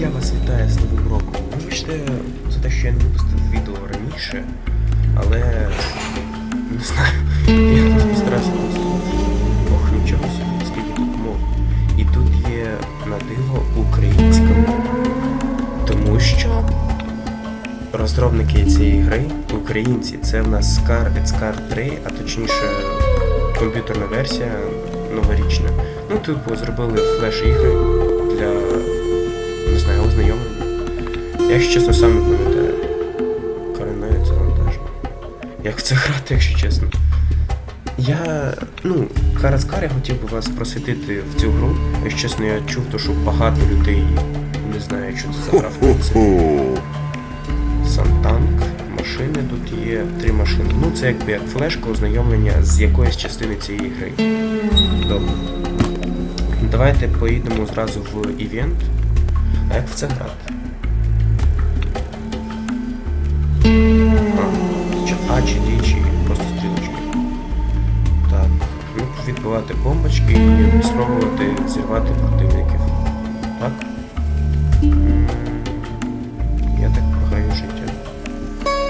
Я вас вітаю з Новим роком. Вибачте за те, що я не випустив відео раніше, але не знаю. Я тут нічого собі, скільки тут мов. І тут є на диво українська мова. Тому що розробники цієї гри українці. Це в нас Scar and Scar 3, а точніше комп'ютерна версія новорічна. Ну, типу, зробили флеш-ігри для знаю, ознайомлення. Я якщо чесно сам не пам'ятаю. Коренає це вантажно. Як в це грати, якщо чесно. Я. ну, Караскар, я хотів би вас просвітити в цю гру. Якщо чесно, я чув, то, що багато людей не знає, що це за гра. Сам машини тут є три машини. Ну це якби як флешка ознайомлення з якоїсь частини цієї гри. Добре. Давайте поїдемо зразу в івент. А як в це грати? Чи А, чи D, чи просто стрілочки. Так, ну відбивати бомбочки і спробувати зірвати противників. Так? Я так програю життя.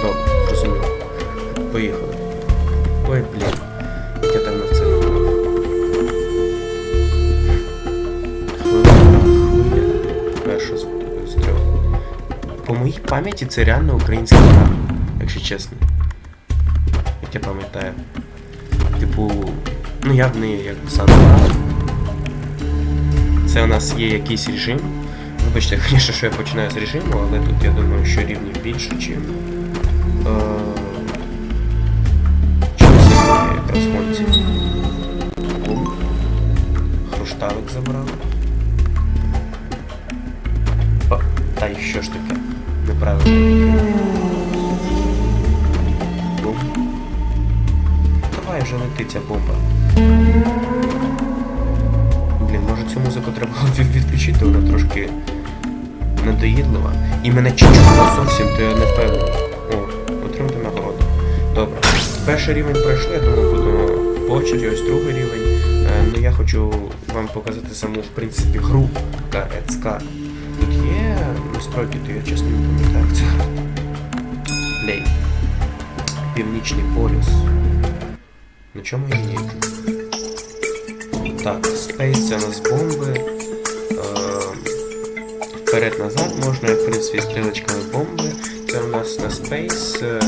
Добре, зрозуміло. Поїхали. Ой, блін. Пам'яті це реально українська гра, якщо чесно. Як я пам'ятаю. Типу, ну я в неї як сам грав. Це у нас є якийсь режим. Вибачте, звісно, що я починаю з режиму, але тут я думаю, що рівні більше, чим. Е, мене чуть-чуть зовсім, то я не впевнений. О, отримати нагороду. Добре. Перший рівень пройшли, я думаю, будемо по очереді, ось другий рівень. Е, ну я хочу вам показати саму, в принципі, гру Карецька. Тут є настройки, то я чесно не пам'ятаю, це. Лей. Північний полюс. На чому я їду? Так, Space це у нас бомби. Вперед-назад можна, в принципі, стрілочками бомби. Це у нас на Space. е,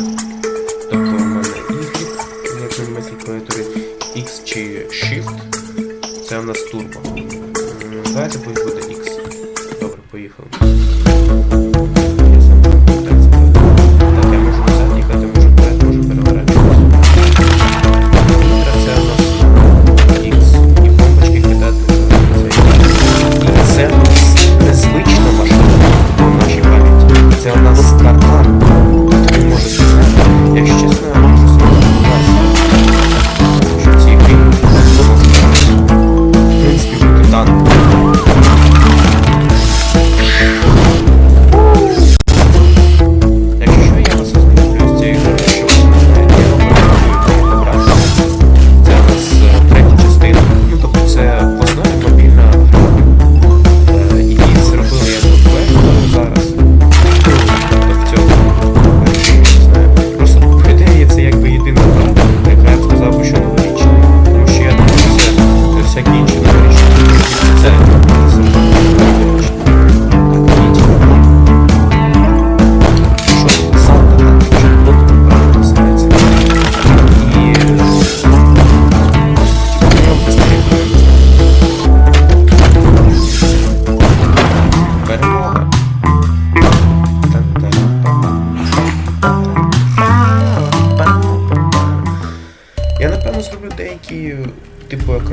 Тобто у мене Y, як на німецькій клавіатури, X чи Shift. Це у нас турбо. Давайте буде X. Добре, поїхали.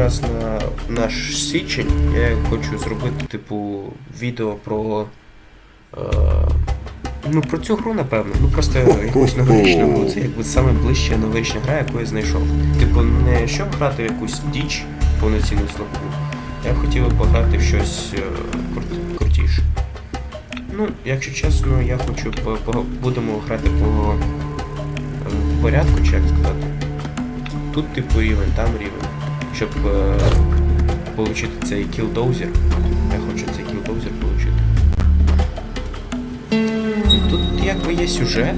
Якраз на наш січень. Я хочу зробити, типу, відео про. Е, ну, про цю гру, напевно. Ну просто якусь новорічну гру. Це якби саме ближча новорічна гра, яку я знайшов. Типу, не щоб грати в якусь діч повноцінну слабку. Я хотів би пограти в щось е, крут- крутіше. Ну, якщо чесно, я хочу по, по- будемо грати по, е, по порядку, чи як сказати. Тут типу рівень, там рівень. Щоб е, отримати цей кілдоузер. Я хочу цей кілдоузер отримати. Тут якби є сюжет,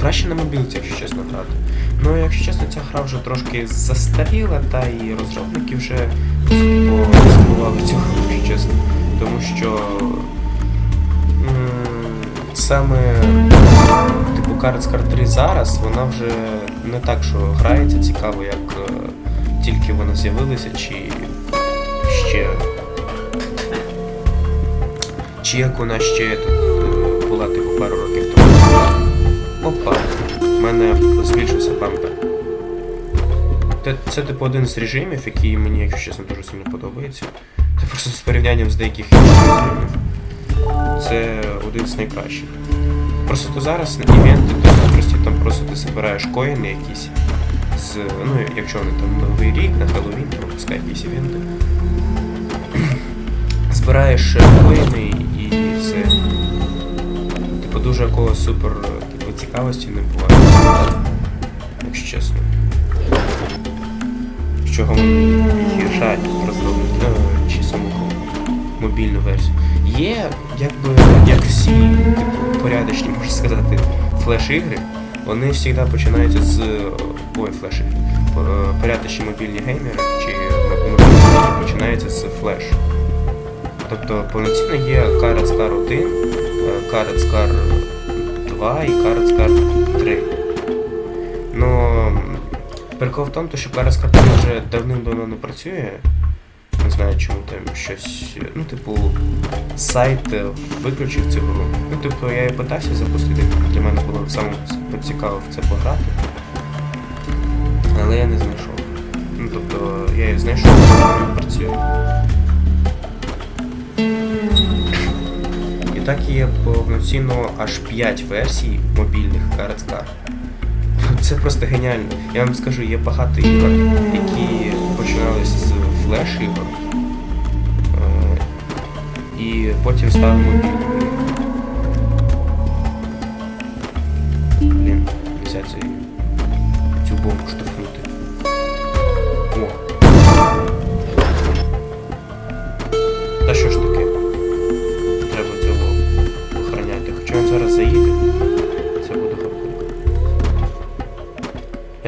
краще на мобілці, якщо чесно грати. Ну, якщо чесно, ця гра вже трошки застаріла, та і розробники вже забували цю гру, якщо чесно. Тому що саме типу Cards Card 3 зараз, вона вже не так, що грається цікаво, як е, тільки вона з'явилася, чи ще. Чи як вона ще е, була типу пару років тому. Опа, в мене збільшився бампер. Це, це типу один з режимів, який мені, якщо чесно, дуже сильно подобається. Це просто з порівнянням з деяких інших режимів. Це один з найкращих. Просто то зараз на івенти прості, там просто ти збираєш коїни якісь. З, ну, якщо вони там Новий рік, на Хеллоуін, там пускай якісь івенти. Збираєш е, коїни і все. Типу дуже якогось супер типу, цікавості не буває. Якщо чесно. З чого мені гіршать розробники е, чи саму мобільну версію. Є, якби, як всі, типу, порядочні, можна сказати, флеш-ігри, вони завжди починаються з. Ой, флеш-ігри. П- е, Порядочні мобільні геймери чи мобільні починаються з флеш. Тобто повноцінно є Cards Car 1, е, Cards Car 2 і Cards Car 3. Ну, прикол в тому, що Cards Car 3 вже давним-давно не працює. Не знаю, чому там щось. Ну, типу, сайт е, виключив цю гру. Ну, типу, я і питався запустити, для мене було саме цікаво в це пограти. Але я не знайшов. Ну, тобто, я її знайшов, але працює. І так є повноцінно аж 5 версій мобільних Cards Це просто геніально. Я вам скажу, є багато ігор, які починалися з флеш-ігор. е, І потім стали мобільними. Блін, цей, цю бомбу штовхнути.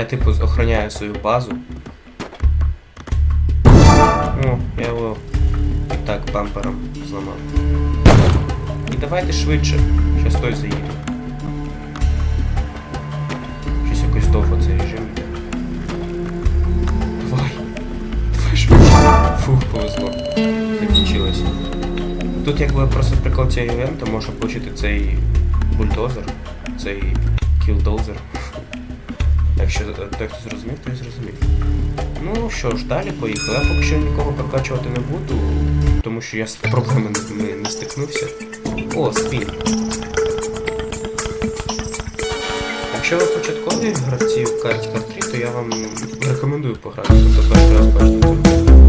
Типу охороняю свою базу. О, я його і так бампером зламав. І давайте швидше. Щас той заїде. Щось якось довго цей режим. Давай. Давай швидше. Фух, повезло. Закінчилося. Тут якби просто прикол цього івенту можна отримати цей бульдозер, цей кілдозер. Якщо е, той, хто зрозумів, той зрозумів. Ну що ж, далі поїхали. Я поки що нікого прокачувати не буду, тому що я з проблемами не, не, стикнувся. О, спін. Якщо ви початкові гравці в карті Card 3, то я вам рекомендую пограти, тобто перший раз бачите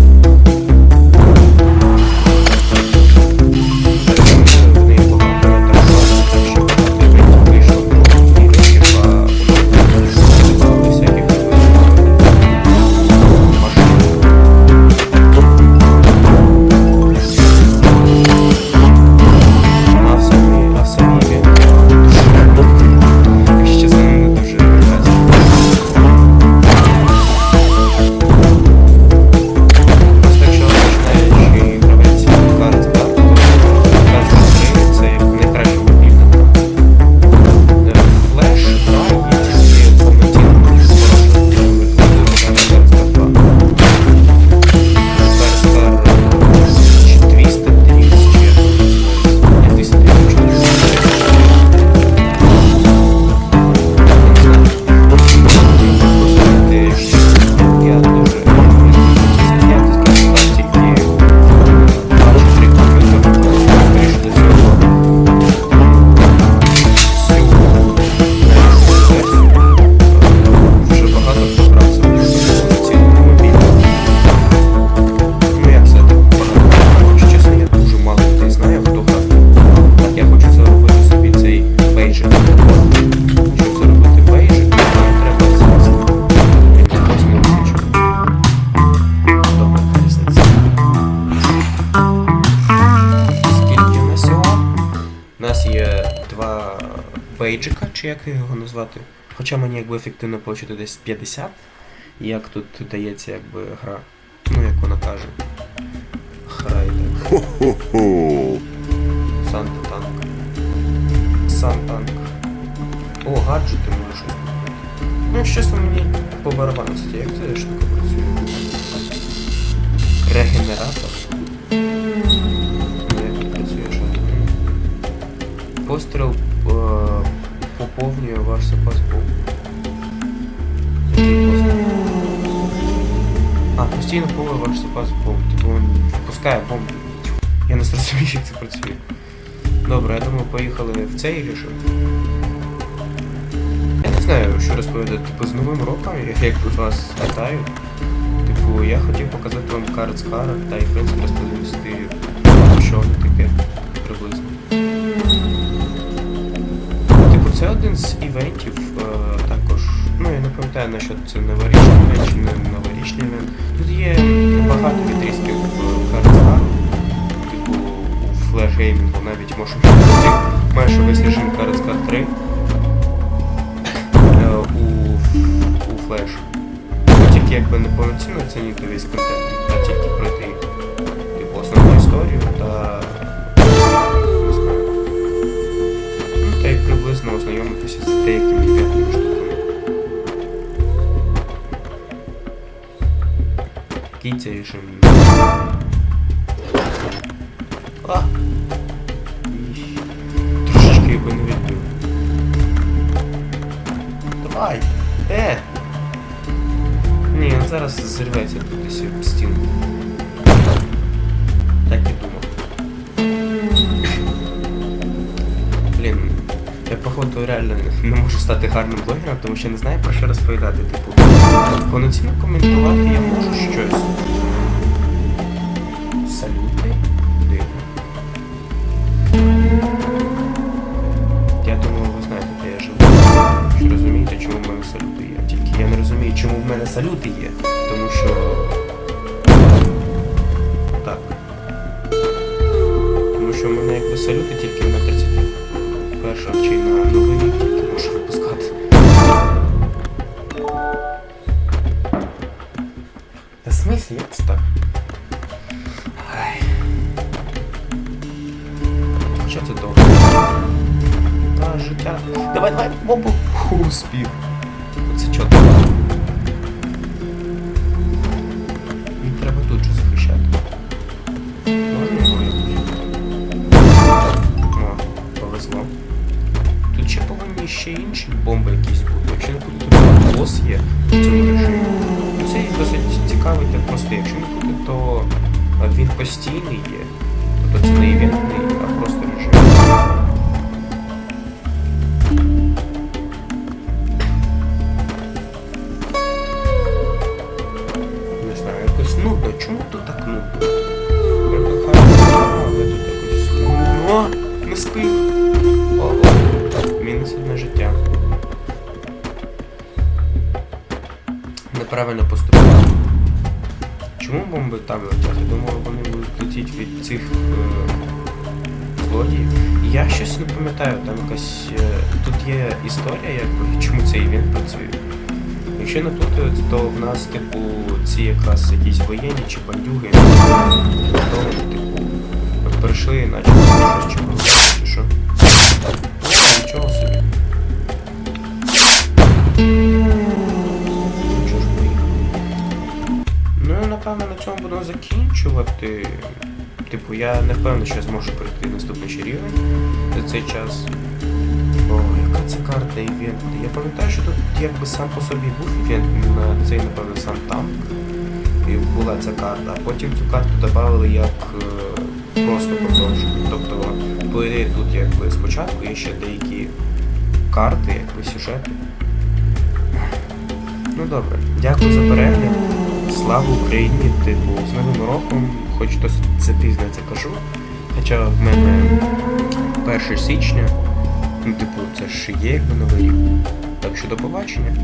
чи як його назвати. Хоча мені якби ефективно получити десь 50, як тут дається якби гра. Ну, як вона каже. Храйдер. Ho-ho-ho! Він випускає бомби. Я не зрозумів, як це працює. Добре, я думаю, поїхали в цей режим. Я не знаю, що розповідати. Типу, з Новим роком, як тут вас вітаю. Типу, я хотів показати вам карт з карт, та й в принципі розповісти, що воно таке приблизно. Типу, це один з івентів, е, також. Ну, я не пам'ятаю, на що це новорічний івент чи не новорічний івент. Тут є багато відрізків у Flash навіть пройти майже весь режим Cards 3 е, у, у. Ну, Тільки якби не повноцінно оцінити весь контент, а тільки пройти типу, основну історію та. Ну, та й приблизно ознайомитися з деякими івентними штуками. Який це режим? А! Трошечки не відбив. Давай! Е! Ні, він зараз зірветься тут десь об стіну. Так і думав. Блін, я походу реально не можу стати гарним блогером, тому що не знаю про що розповідати. Типу, повноцінно коментувати я можу щось. Салюти? Чому в мене салюти є. Тому що. Так. Тому що в мене якби салюти тільки на 31 чи на новий рік тільки можу випускати. Та смислі, як це так? Ай. Що це довго? Та, життя. Давай, давай, бомбу. Успів. Оце чого? Бомби якісь будуть. Якщо не буде, тут бос є в цьому режимі. Це досить цікавий та просто. Якщо не буде, то він постійний є. Тобто це не івентний, а просто Неправильно поступив. Чому бомби там летять? Я думав, вони будуть летіти від цих е, злодіїв. Я щось не пам'ятаю, там якась. Е, тут є історія, якби, чому цей івент працює. Якщо не плутаю, то в нас, типу, ці якраз якісь воєнні чи бандюги, то типу, прийшли, наче закінчувати. Типу, я не впевнений, що я зможу пройти наступний рівень за цей час. О, яка це карта івент. Я пам'ятаю, що тут якби сам по собі був івент на цей, напевно, сам танк. І була ця карта, а потім цю карту додали як е, просто продовження. Тобто, ідеї, тут якби спочатку є ще деякі карти, якби сюжети. Ну добре, дякую за перегляд. Слава Україні, типу, з Новим роком, хоч досить пізно це кажу. Хоча в мене 1 січня, ну типу, це ж є якби новий рік. Так що до побачення.